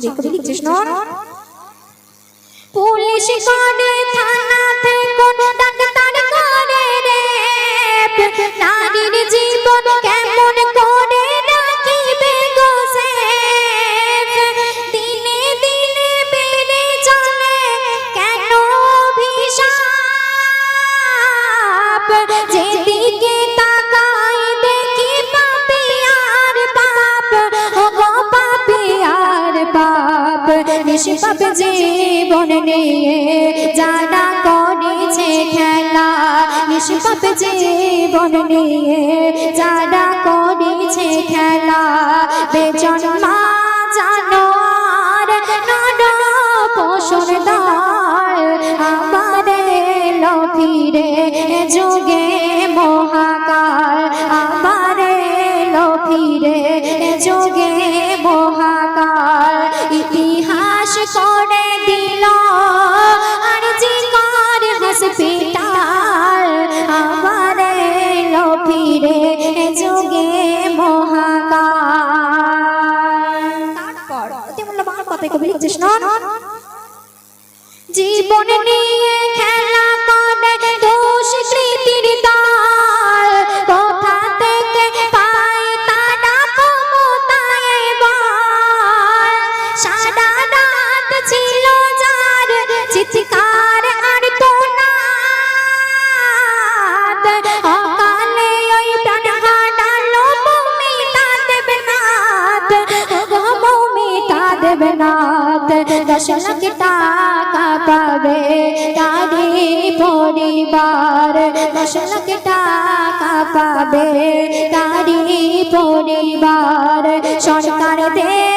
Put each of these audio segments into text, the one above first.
লিখছিস না পুলিশ করে থানাতে কোন ডাক্তার করে রে। নারীর জীবন কেমন করে রাখিবে গো দিনে দিনে বেড়ে চলে কেন অভিশাপ? যেদিকে পাপ নিষ্পাপ জীবন নিয়ে, যারা করেছে খেলা নিষ্পাপ জীবন নিয়ে, যারা করেছে খেলা বেজন্মা জানো আর নর পোষণ দার আমার ফিরে যোগে করে দিল। আর জিকর হসপিটাল আমার এলো ফিরে যোগে মহাকাল। তারপর কথাই কবি লিখছিস দশ লাখ টাকা পাবে তারি পরিবার। দশ লাখ টাকা পাবে তারি পরিবার। সরকার দেবে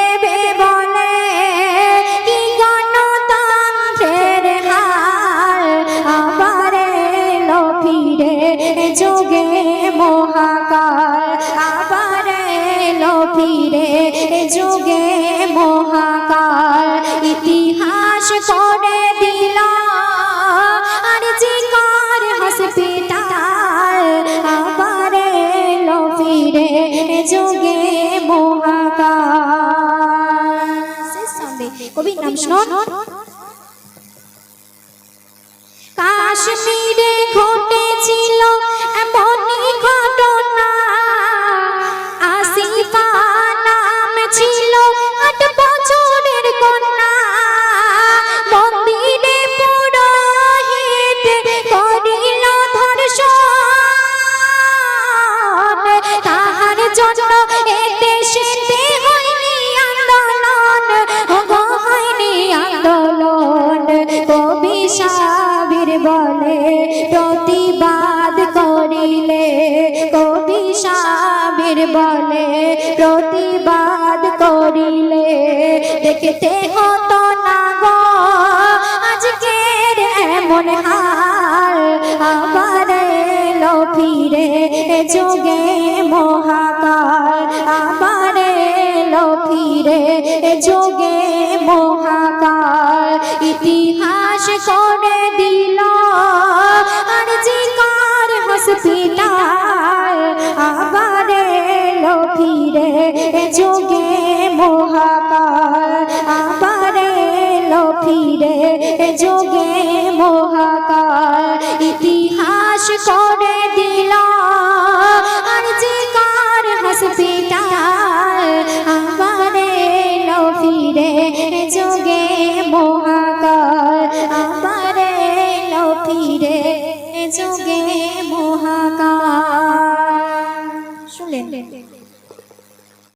মহাকাল, আবার এলো ফিরে যোগে মহাকাল। ইতিহাস করে দিল, আর জিকর হসপিটাল, আবার এলো ফিরে যোগে মহাকাল। কবির নাম শুনুন কাশ্মীরে ঘটেছিল জন্য এ দেশেতে হয়নি আন্দোলন হয়নি আন্দোলন। কবি সাবির বলে, প্রতিবাদ করিলে, কবি সাবির বলে, প্রতিবাদ করিলে। দেখতে হতো না গো, আজকের এমন হাল, আবার ফিরে যোগে। ফিরে যোগে মহাকাল। ইতিহাস করে দিল, আর জিকার হসপিটাল, আবার ফিরে যোগে মহাকাল। আবার ফিরে যোগে মহাকাল। ইতিহাস করে ফিরে যোগে মহাকা শুনলেন?